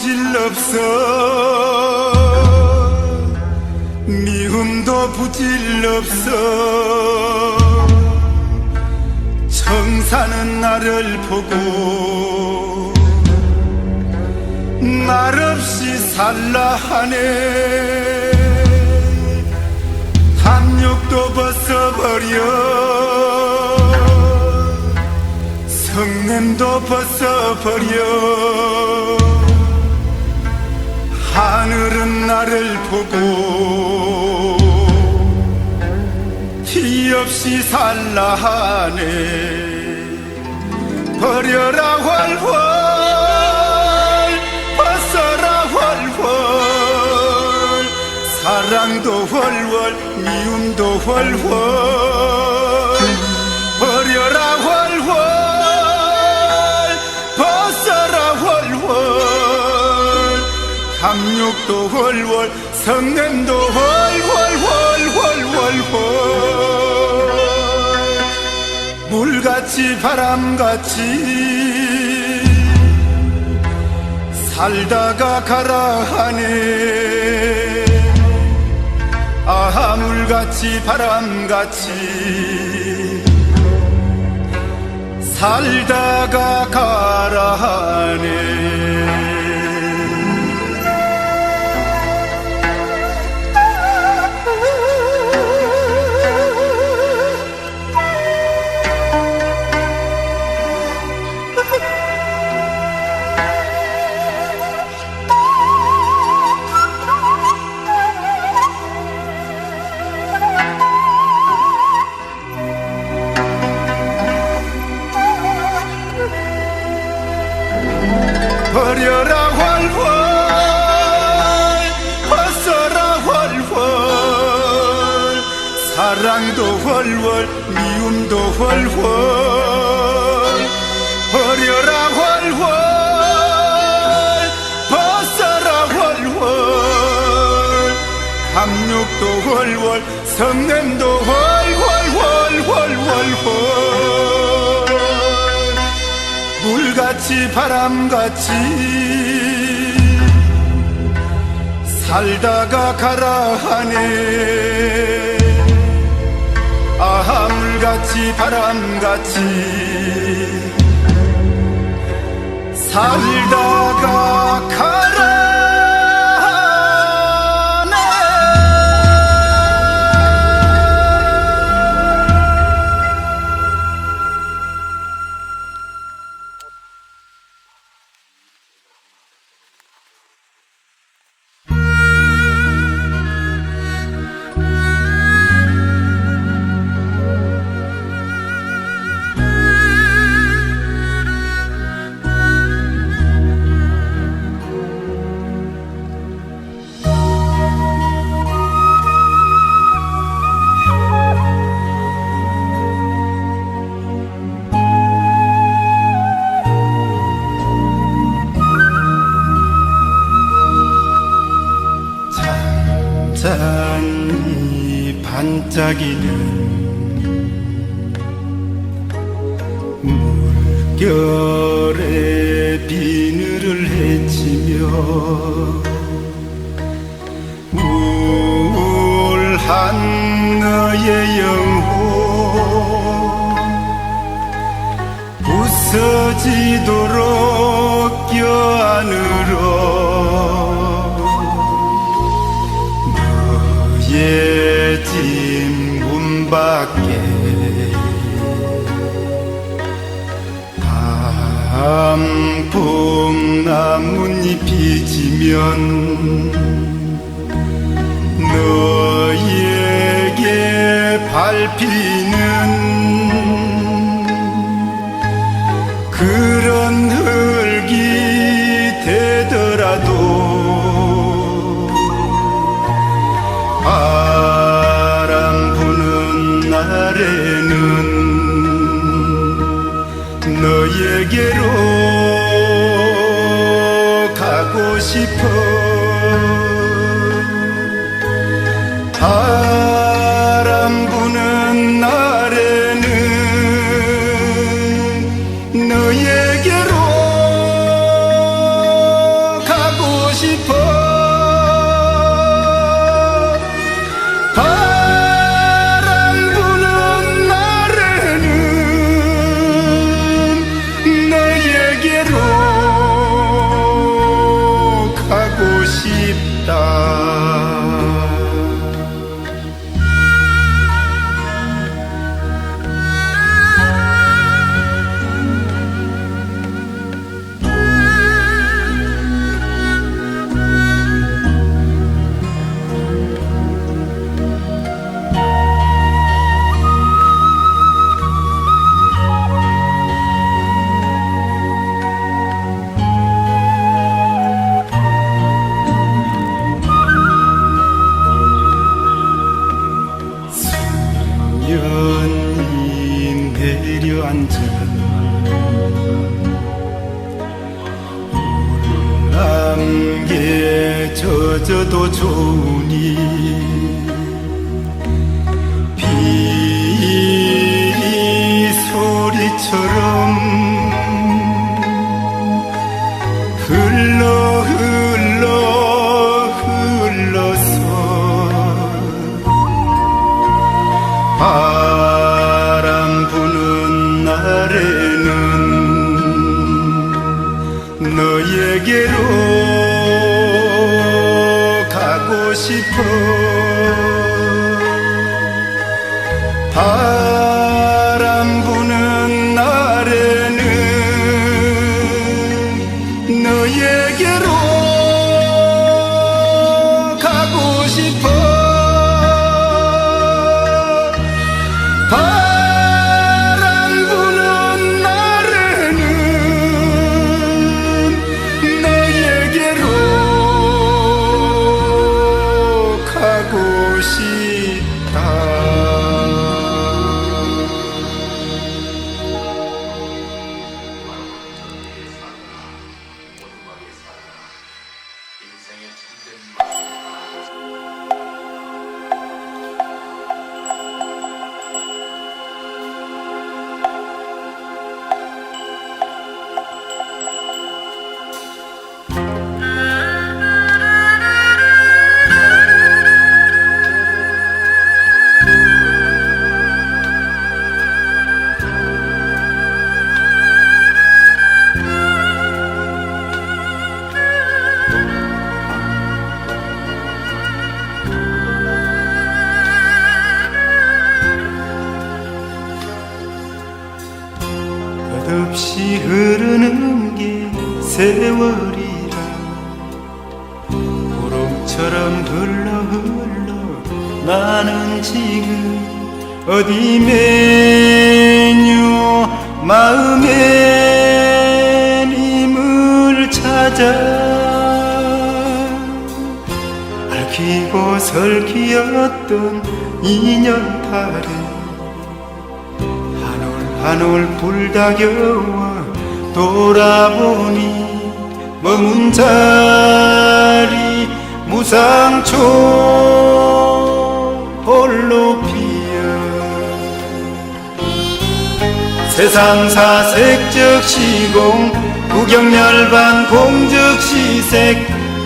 사랑도 부질없어. 미움도 부질 없어. 청사는 나를 보고 날 없이 살라 하네. 탐욕도 벗어버려. 성냄도 벗어버려 하늘은 나를 보고 티 없이 살라 하네. 버려라 훨훨 벗어라 훨훨 사랑도 훨훨 미움도 훨훨 감욕도 훨훨 성냄도 훨훨훨훨훨. 물같이 바람같이 살다가 가라 하네. 아하 물같이 바람같이 살다가 가라 하네 사랑도 훨훨 미움도 훨훨. 버려라 훨훨 벗어라 훨훨. 감욕도 훨훨 성냄도 훨훨훨 훨훨. 물같이 바람같이 살다가 가라 하네 물같이 바람같이. 살다가 가라 반짝이는 물결에 비늘을 헤치며 우울한 너의 영혼 부서지도록 껴안으러 나뭇잎이 지면 너에게 밟히는 그런 흙이 되더라도 바람 부는 날에는 너에게로 가 좋으니 비 소리처럼 가 마음의 님을 찾아 얽히고 설키었던 인연탈에 한올 한올 불다 겨워 돌아보니 머문 자리 무상초 홀로 피 세상 사색적 시공 구경열반 공적 시색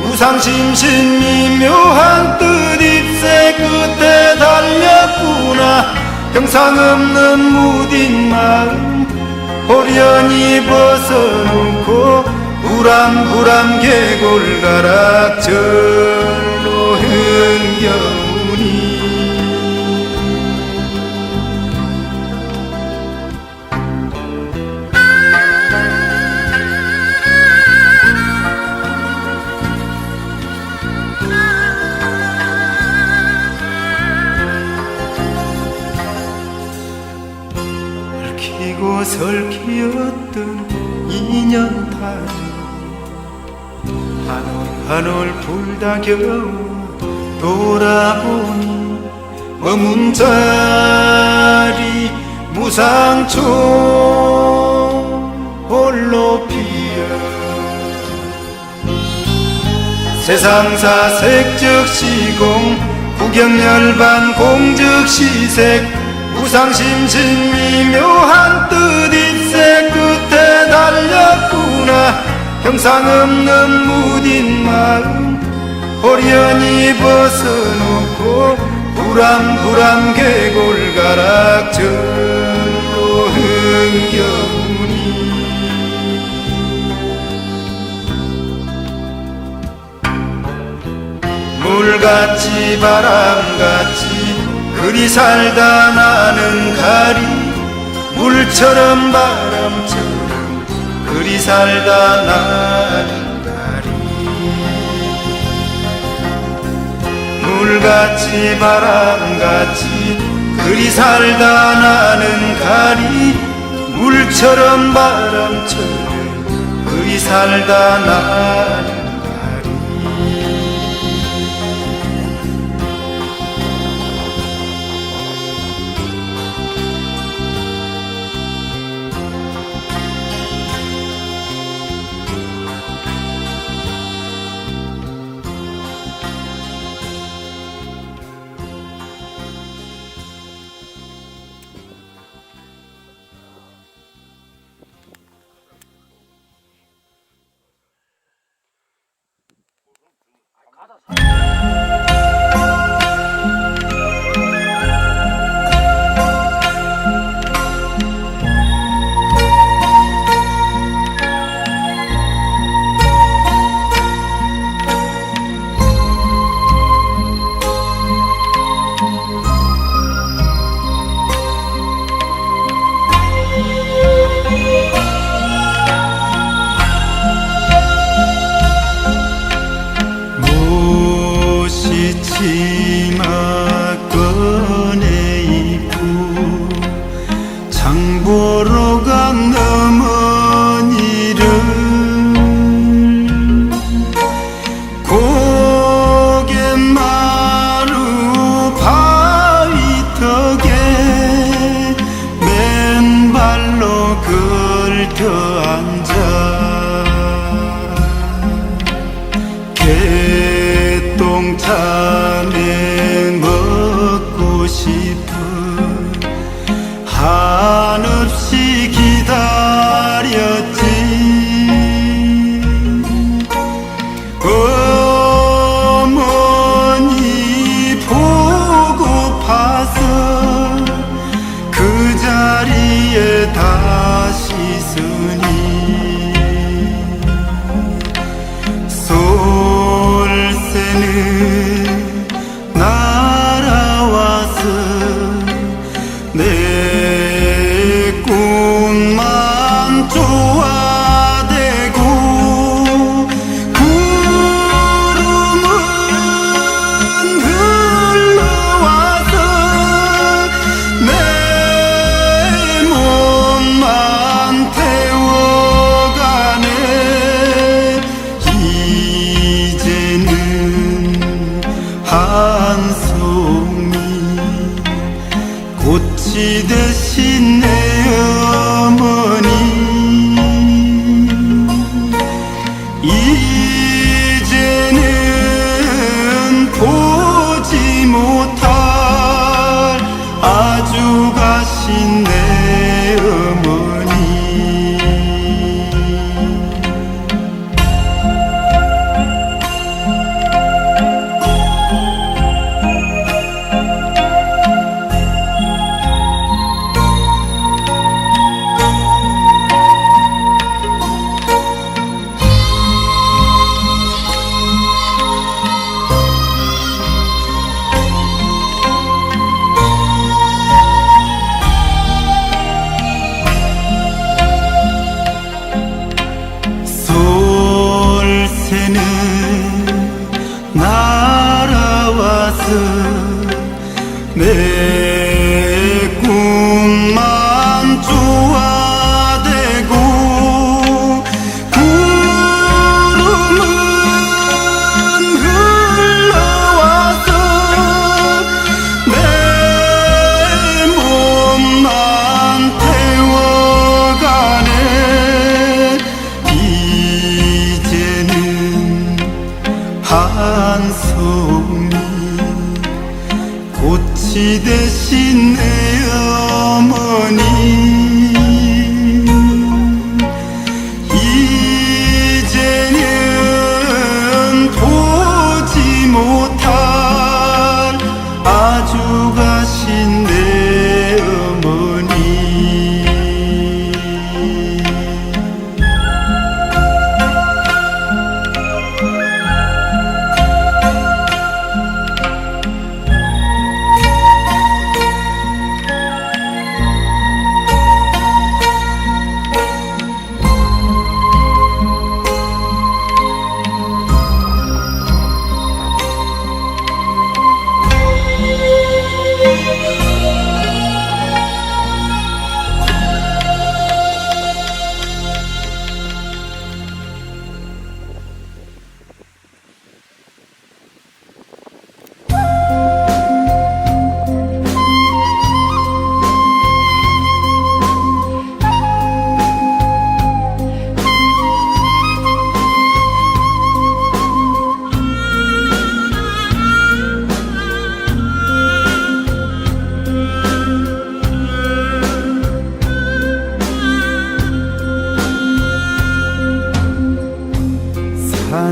무상심신 미묘한 뜻 입새 끝에 달렸구나. 형상 없는 무딘 마음 호련히 벗어놓고 불암불암 계골가락 절로 흥겨우니 한올 불다 겨워 돌아보니 머문 자리 무상초 홀로 피어. 세상사색적 시공 구경열반 공적시색 무상심신 미묘한 뜻 입새 끝에 달렸구나 형상 없는 무딘 마음 호련히 벗어놓고 불암불암 계골가락 절로 흥겨우니. 물같이 바람같이 그리 살다 나는 가리 물처럼 바람처럼 그리 살다 나는 가리 물같이 바람같이 그리 살다 나는 가리 물처럼 바람처럼 그리 살다 나는 borró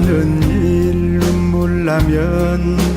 사는 일 몰라면